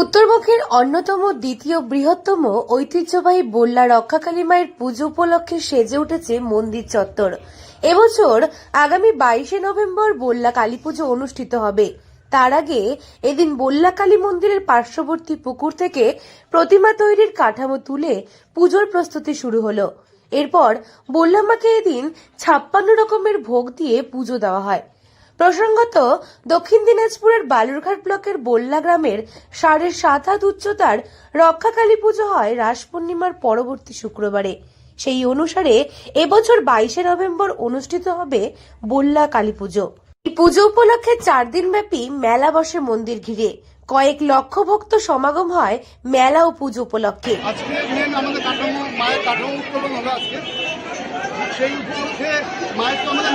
উত্তরবঙ্গের অন্যতম দ্বিতীয় বৃহত্তম ঐতিহ্যবাহী বল্লা রক্ষাকালী মায়ের পুজো উপলক্ষে সেজে উঠেছে মন্দির চত্বর। এবছর আগামী বাইশে নভেম্বর বল্লা কালী পুজো অনুষ্ঠিত হবে। তার আগে এদিন বল্লা কালী মন্দিরের পার্শ্ববর্তী পুকুর থেকে প্রতিমা তৈরির কাঠামো তুলে পুজোর প্রস্তুতি শুরু হলো। এরপর বল্লামাকে এদিন ছাপ্পান্ন রকমের ভোগ দিয়ে পুজো দেওয়া হয়। প্রসঙ্গত, দক্ষিণ দিনাজপুরের বালুরঘাট ব্লকের বল্লা গ্রামের সাড়ে সাত হাত উচ্চতার রক্ষাকালী পুজো হয় রাস পূর্ণিমার পরবর্তী শুক্রবারে। সেই অনুসারে এবছর বাইশে নভেম্বর অনুষ্ঠিত হবে বল্লা কালী পুজো। এই পুজো উপলক্ষে চার দিন ব্যাপী মেলা বসে মন্দির ঘিরে। কয়েক লক্ষ ভক্ত সমাগম হয় মেলা ও পুজো উপলক্ষে। আজকে আমাদের কাঠামো, মায়ের কাঠামো উত্তোলন হলো আজকে। সেই উপলক্ষে মায়ের তো আমাদের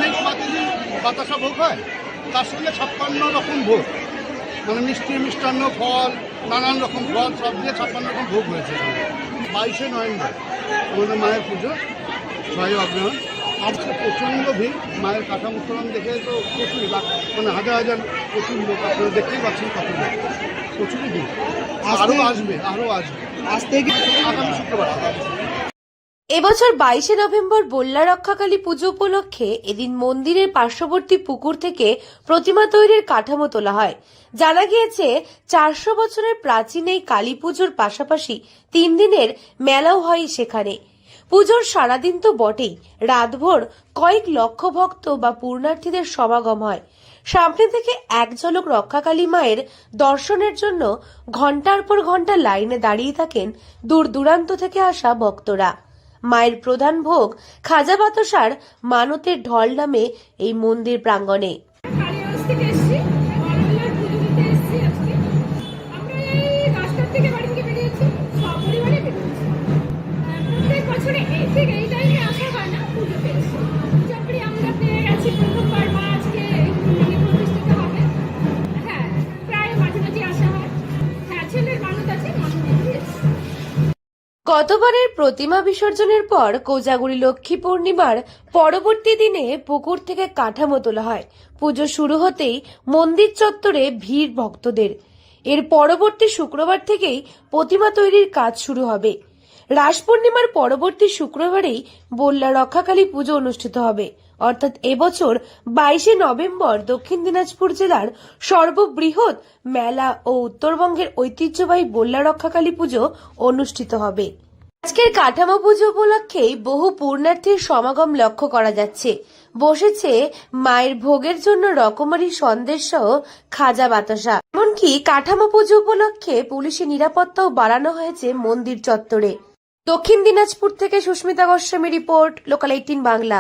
বাতাসা ভোগ হয়, তার সঙ্গে ছাপ্পান্ন রকম ভোগ। মানে মিষ্টি, মিষ্টান্ন, ফল, নানান রকম ফল, সব দিয়ে ছাপ্পান্ন রকম ভোগ হয়েছে। বাইশে নভেম্বর, আমাদের মায়ের পুজো ছয় অগ্রহণ আজকে প্রচণ্ড ভিড়, মায়ের কাঠামো উত্তোলন দেখে তো প্রচুর মানে হাজার হাজার প্রচুর লোক আপনারা দেখতেই পাচ্ছেন কত প্রচুরই ভিড়। আরও আসবে আরও আসবে। আজ থেকে আগামী শুক্রবার এবছর বাইশে নভেম্বর বল্লা রক্ষাকালী পুজো উপলক্ষে এদিন মন্দিরের পার্শ্ববর্তী পুকুর থেকে প্রতিমা তৈরির কাঠামো তোলা হয়। জানা গিয়েছে চারশো বছরের প্রাচীন এই কালী পুজোর পাশাপাশি তিন দিনের মেলাও হয় সেখানে। পুজোর সারাদিন তো বটেই। রাতভর কয়েক লক্ষ ভক্ত বা পূর্ণার্থীদের সমাগম হয়। সামনে থেকে এক ঝলক রক্ষাকালী মায়ের দর্শনের জন্য ঘণ্টার পর ঘণ্টা লাইনে দাঁড়িয়ে থাকেন দূর দূরান্ত থেকে আসা ভক্তরা। মায়ের প্রধান ভোগ খাজা বাতাসার মানতের ঢল নামে এই মন্দির প্রাঙ্গণে। থেকে গতবারের প্রতিমা বিসর্জনের পর কোজাগুড়ি লক্ষ্মী পূর্ণিমার পরবর্তী দিনে পুকুর থেকে কাঠামো তোলা হয়। পুজো শুরু হতেই মন্দির চত্বরে ভিড় ভক্তদের। এর পরবর্তী শুক্রবার থেকেই প্রতিমা তৈরির কাজ শুরু হবে। রাস পূর্ণিমার পরবর্তী শুক্রবারেই বল্লা রক্ষাকালী পুজো অনুষ্ঠিত হবে। অর্থাৎ এবছর বাইশে নভেম্বর দক্ষিণ দিনাজপুর জেলার সর্ববৃহৎ মেলা ও উত্তরবঙ্গের ঐতিহ্যবাহী বল্লা রক্ষাকালী পুজো অনুষ্ঠিত হবে। আজকের কাঠামো পুজো উপলক্ষেই বহু পূর্ণার্থীর সমাগম লক্ষ্য করা যাচ্ছে। বসেছে মায়ের ভোগের জন্য রকমারি সন্দেশ সহ খাজা বাতাসা। এমনকি কাঠামো পুজো উপলক্ষে পুলিশি নিরাপত্তাও বাড়ানো হয়েছে মন্দির চত্বরে। দক্ষিণ দিনাজপুর থেকে Susmita Goswami report local eighteen Bangla